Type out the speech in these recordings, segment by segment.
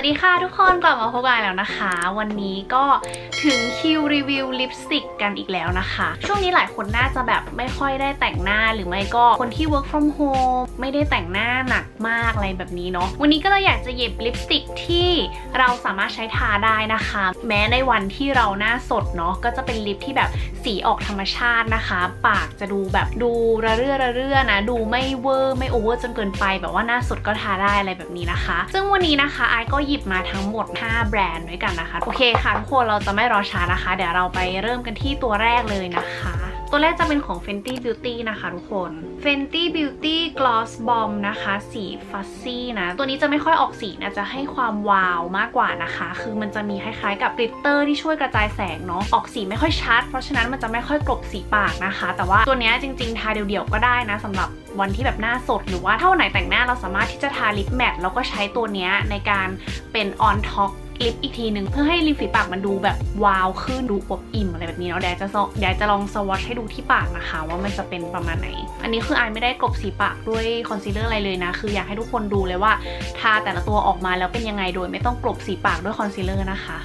วัสดีค่ะทุกคนกลับมาพบกันแล้วนะคะ วันนี้ก็ถึงคิวรีวิวลิปสติกกันอีกแล้วนะคะ ช่วงนี้หลายคนน่าจะแบบไม่ค่อยได้แต่งหน้าหรือไม่ก็คนที่ work from home ไม่ได้แต่งหน้าหนักมากอะไรแบบนี้เนาะวันนี้ก็เลยอยากจะหยิบลิปสติกที่เราสามารถใช้ทาได้นะคะ แม้ในวันที่เราหน้าสดเนาะก็จะเป็นลิปที่แบบสีออกธรรมชาตินะคะ ปากจะดูแบบดูระเรื่อระเรื่อนะดูไม่เวอร์ไม่โอเวอร์จนเกินไป แบบว่าหน้าสดก็ทาได้อะไรแบบนี้นะคะ ซึ่งวันนี้นะคะไอก็หยิบมาทั้งหมด 5 แบรนด์ด้วยกันนะคะ โอเคค่ะทุกคนเราจะไม่รอช้านะคะ เดี๋ยวเราไปเริ่มกันที่ตัวแรกเลยนะคะ ตัวแรกจะเป็นของ Fenty Beauty นะคะทุกคน Fenty Beauty Gloss Bomb นะคะ สีฟัซซี่นะ ตัวนี้จะไม่ค่อยออกสีนะจะให้ความวาวมากกว่านะคะ คือมันจะมีคล้ายๆกับกลิตเตอร์ที่ช่วยกระจายแสงเนาะออกสีไม่ค่อยชัด เพราะฉะนั้นมันจะไม่ค่อยกลบสีปากนะคะ แต่ว่าตัวนี้จริงๆทาเดี่ยวๆก็ได้นะสำหรับ วันที่แบบหน้าสด หรือว่าถ้าวันไหนแต่งหน้าเราสามารถที่จะทาลิปแมทแล้วก็ใช้ตัวนี้ในการเป็น on top ลิปอีกทีหนึ่งเพื่อให้ริมฝีปากมันดูแบบวาวขึ้นดูอบอิ่มอะไรแบบนี้เนาะเดี๋ยวจะเดี๋ยวจะลองสวอชให้ดูที่ปากนะคะ ว่ามันจะเป็นประมาณไหน อันนี้คืออายไม่ได้กลบสีปากด้วยคอนซีลเลอร์อะไรเลยนะ คืออยากให้ทุกคนดูเลยว่าทาแต่ละตัวออกมาแล้วเป็นยังไงโดยไม่ต้องกลบสีปากด้วยคอนซีลเลอร์นะคะ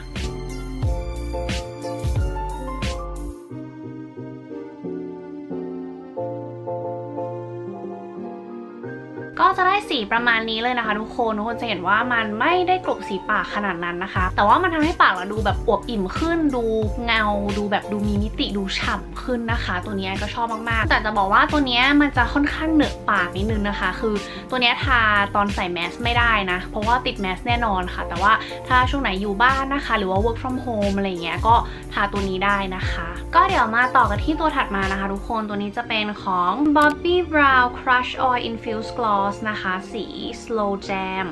ก็จะได้สีประมาณนี้เลยนะคะทุกคนทุกคนจะเห็นว่ามันไม่ได้กลบสีปากขนาดนั้นนะคะ แต่ว่ามันทำให้ปากเราดูแบบอวบอิ่มขึ้น ดูเงา ดูแบบดูมีมิติดูฉ่ำขึ้นนะคะ ตัวนี้ก็ชอบมากๆ แต่จะบอกว่าตัวนี้มันจะค่อนข้างเหนอะปากนิดนึงนะคะ คือตัวนี้ทาตอนใส่แมสไม่ได้นะ เพราะว่าติดแมสแน่นอนค่ะ แต่ว่าถ้าช่วงไหนอยู่บ้านนะคะ หรือว่า work from home อะไรเงี้ยก็ทาตัวนี้ได้นะคะ ก็เดี๋ยวมาต่อกันที่ตัวถัดมานะคะ ทุกคนตัวนี้จะเป็นของ Bobbi Brown Crush Oil Infused Gloss นะคะ สี Slow Jam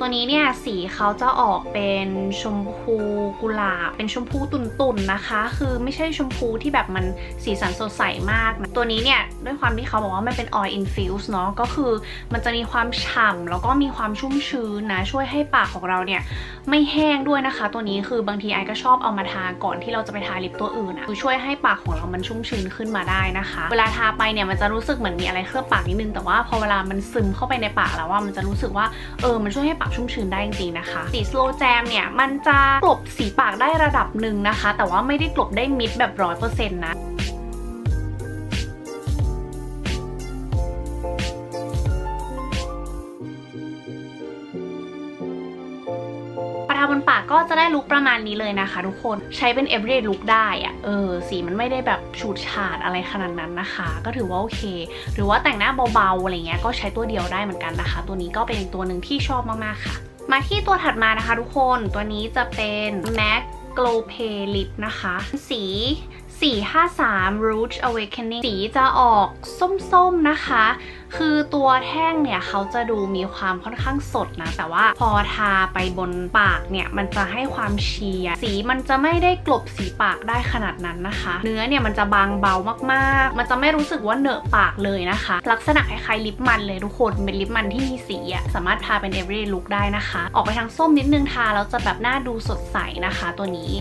ตัวนี้เนี่ยสีเขาจะออกเป็นชมพูกุหลาบ เป็นชมพูตุ่นๆนะคะ คือไม่ใช่ชมพูที่แบบมันสีสันสดใสมากนะตัวนี้เนี่ยด้วยความที่เขาบอกว่ามันเป็น oil infused เนาะก็คือมันจะมีความฉ่ำแล้วก็มีความชุ่มชื้นนะช่วยให้ปากของเราเนี่ยไม่แห้งด้วยนะคะ ตัวนี้คือบางทีไอก็ชอบเอามาทาก่อนที่เราจะไปทาลิปตัวอื่นอะคือช่วยให้ปากของเรามันชุ่มชื้นขึ้นมาได้นะคะ เวลาทาไปเนี่ยมันจะรู้สึกเหมือนมีอะไรเคลือบปากนิดนึงแต่ว่าพอเวลามันซึมเข้าไปในปากแล้วว่ามันจะรู้สึกว่าเออมันช่วยให้ปากชุ่มชื้นได้จริงๆนะคะสีสโลแจมเนี่ยมันจะกลบสีปากได้ระดับหนึ่งนะคะ แต่ว่าไม่ได้กลบได้มิดแบบร้อยเปอร์เซ็นต์นะ ก็จะได้ลุคประมาณนี้เลยนะคะ ทุกคนใช้เป็น everyday look ได้อะเออสีมันไม่ได้แบบฉูดฉาดอะไรขนาดนั้นนะคะ ก็ถือว่าโอเค หรือว่าแต่งหน้าเบาๆอะไรเงี้ยก็ใช้ตัวเดียวได้เหมือนกันนะคะ ตัวนี้ก็เป็นอีกตัวหนึ่งที่ชอบมากๆค่ะ มาที่ตัวถัดมานะคะ ทุกคนตัวนี้จะเป็น MAC Glow Pay Lip นะคะ สี 453 Rouge Awakening สีจะออกส้มๆนะคะ คือตัวแท่งเนี่ยเขาจะดูมีความค่อนข้างสดนะ แต่ว่าพอทาไปบนปากเนี่ย มันจะให้ความเชียสีมันจะไม่ได้กลบสีปากได้ขนาดนั้นนะคะ เนื้อเนี่ยมันจะบางเบามากๆ มันจะไม่รู้สึกว่าเหนอะปากเลยนะคะ ลักษณะคล้ายๆลิปมันเลยทุกคนเป็นลิปมันที่มีสีอะสามารถทาเป็น everyday look ได้นะคะ ออกไปทางส้มนิดนึงทาแล้วจะแบบหน้าดูสดใสนะคะตัวนี้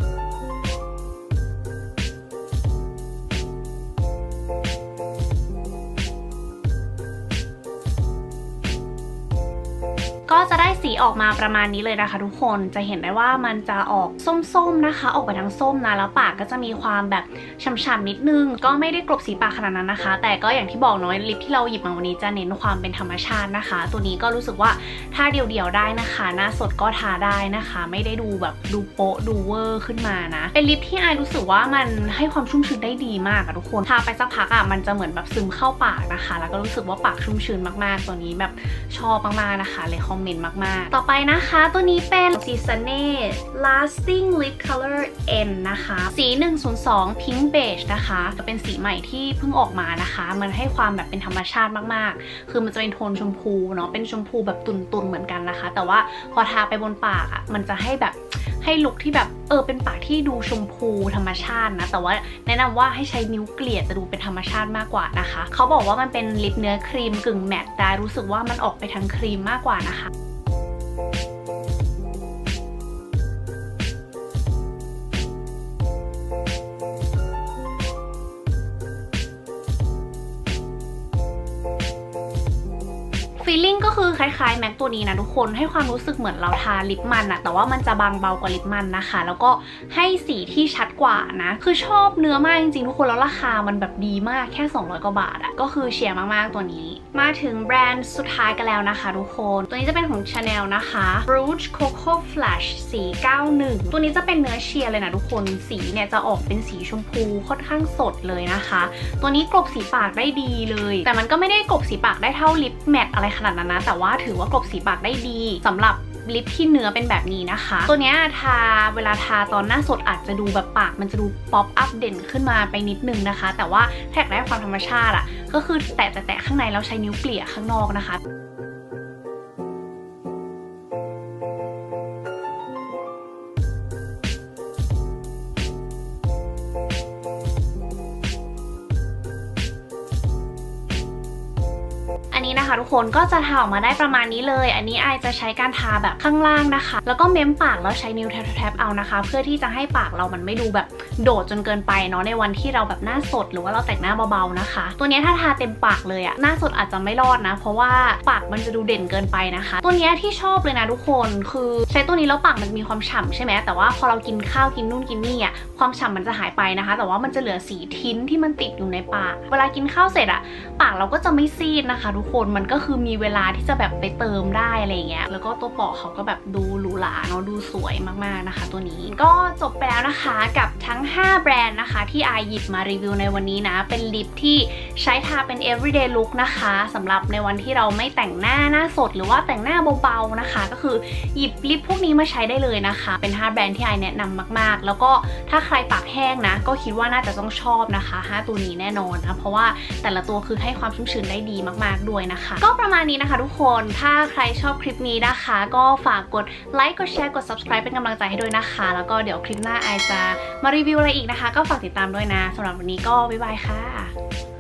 ออกมาประมาณนี้เลยนะคะ ทุกคนจะเห็นได้ว่ามันจะออกส้มๆนะคะ ออกไปทางส้มนะแล้วปากก็จะมีความแบบฉ่ำๆนิดนึง ก็ไม่ได้กลบสีปากขนาดนั้นนะคะ แต่ก็อย่างที่บอกเนาะลิปที่เราหยิบมาวันนี้จะเน้นความเป็นธรรมชาตินะคะ ตัวนี้ก็รู้สึกว่าทาเดี่ยวๆได้นะคะ หน้าสดก็ทาได้นะคะ ไม่ได้ดูแบบดูโป๊ะดูเวอร์ขึ้นมานะ เป็นลิปที่ไอายรู้สึกว่ามันให้ความชุ่มชื้นได้ดีมากอะทุกคนทาไปสักพักอะมันจะเหมือนแบบซึมเข้าปากนะคะ แล้วก็รู้สึกว่าปากชุ่มชื้นมากๆ ตัวนี้แบบชอบมากๆนะคะเลยคอมเมนต์มากๆต่อไปนะคะ ตัวนี้เป็น s e s a n e Lasting Lip Color N นะคะ สี 102 Pink Beige นะคะจะเป็นสีใหม่ที่เพิ่งออกมานะคะ มันให้ความแบบเป็นธรรมชาติมากๆ คือมันจะเป็นโทนชมพูเนาะเป็นชมพูแบบตุนๆเหมือนกันนะคะ แต่ว่าพอทาไปบนปากอะมันจะให้แบบให้ลุคที่แบบเออเป็นปากที่ดูชมพูธรรมชาตินะ แต่ว่าแนะนำว่าให้ใช้นิ้วเกลี่ยจะดูเป็นธรรมชาติมากกว่านะคะ เขาบอกว่ามันเป็นลิปเนื้อครีมกึ่งแมตต์แต่รู้สึกว่ามันออกไปทางครีมมากกว่านะคะ ฟีลลิ่งก็คือคล้ายๆแม็กตัวนี้นะทุกคนให้ความรู้สึกเหมือนเราทาลิปมันอะแต่ว่ามันจะบางเบากว่าลิปมันนะคะ แล้วก็ให้สีที่ชัดกว่านะ คือชอบเนื้อมากจริงๆทุกคนแล้วราคามันแบบดีมากแค่ 200 กว่าบาทอะก็คือเชียร์มากๆตัวนี้ มาถึงแบรนด์สุดท้ายกันแล้วนะคะทุกคน ตัวนี้จะเป็นของ Chanel นะคะ Rouge Coco Flash สี91 ตัวนี้จะเป็นเนื้อเชียร์เลยนะทุกคนสีเนี่ยจะออกเป็นสีชมพูค่อนข้างสดเลยนะคะ ตัวนี้กลบสีปากได้ดีเลย แต่มันก็ไม่ได้กลบสีปากได้เท่าลิปแมทอะไรขนาดนั้นนะ แต่ว่าถือว่ากลบสีปากได้ดีสำหรับลิปที่เนื้อเป็นแบบนี้นะคะ ตัวนี้ทาเวลาทาตอนหน้าสดอาจจะดูแบบปาก มันจะดูป๊อปอัพเด่นขึ้นมาไปนิดนึงนะคะ แต่ว่าถ้าอยากได้ความธรรมชาติอะก็คือแตะแตะข้างในแล้วใช้นิ้วเกลี่ยข้างนอกนะคะ นี้นะคะ ทุกคนก็จะทาออกมาได้ประมาณนี้เลย อันนี้ไอจะใช้การทาแบบข้างล่างนะคะ แล้วก็เม้มปากแล้วใช้นิ้วแทบๆเอานะคะ เพื่อที่จะให้ปากเรามันไม่ดูแบบโดดจนเกินไปเนาะในวันที่เราแบบหน้าสดหรือว่าเราแต่งหน้าเบาๆนะคะ ตัวนี้ถ้าทาเต็มปากเลยอะหน้าสดอาจจะไม่รอดนะ เพราะว่าปากมันจะดูเด่นเกินไปนะคะ ตัวนี้ที่ชอบเลยนะทุกคนคือใช้ตัวนี้แล้วปากมันมีความฉ่ำใช่ไหมแต่ว่าพอเรากินข้าวกินนู่นกินนี่อะความฉ่ำมันจะหายไปนะคะ แต่ว่ามันจะเหลือสีทิ้นที่มันติดอยู่ในปาก เวลากินข้าวเสร็จอะปากเราก็จะไม่ซีดนะคะ ทุกคนมันก็คือมีเวลาที่จะแบบไปเติมได้อะไรเงี้ยแล้วก็ตัวปอกเขาก็แบบดูหรูหราเนาะดูสวยมากๆนะคะ ตัวนี้ก็จบไปแล้วนะคะกับทั้ง 5 แบรนด์นะคะ ที่อาหยิบมารีวิวในวันนี้นะ เป็นลิปที่ใช้ทาเป็น everyday look นะคะสำหรับในวันที่เราไม่แต่งหน้าหน้าสด หรือว่าแต่งหน้าเบาๆนะคะ ก็คือหยิบลิปพวกนี้มาใช้ได้เลยนะคะ เป็น 5 แบรนด์ที่ไอแนะนำมากๆ แล้วก็ถ้าใครปากแห้งนะ ก็คิดว่าน่าจะต้องชอบนะคะ 5 ตัวนี้แน่นอนนะเพราะว่าแต่ละตัวคือให้ความชุ่มชื้นได้ดีมากๆด้วยนะคะ ก็ประมาณนี้นะคะทุกคนถ้าใครชอบคลิปนี้นะคะ ก็ฝากกดไลค์กดแชร์กด subscribe เป็นกำลังใจให้ด้วยนะคะ แล้วก็เดี๋ยวคลิปหน้าไอจะมารีวิวอะไรอีกนะคะ ก็ฝากติดตามด้วยนะสำหรับวันนี้ก็บ๊ายบายค่ะ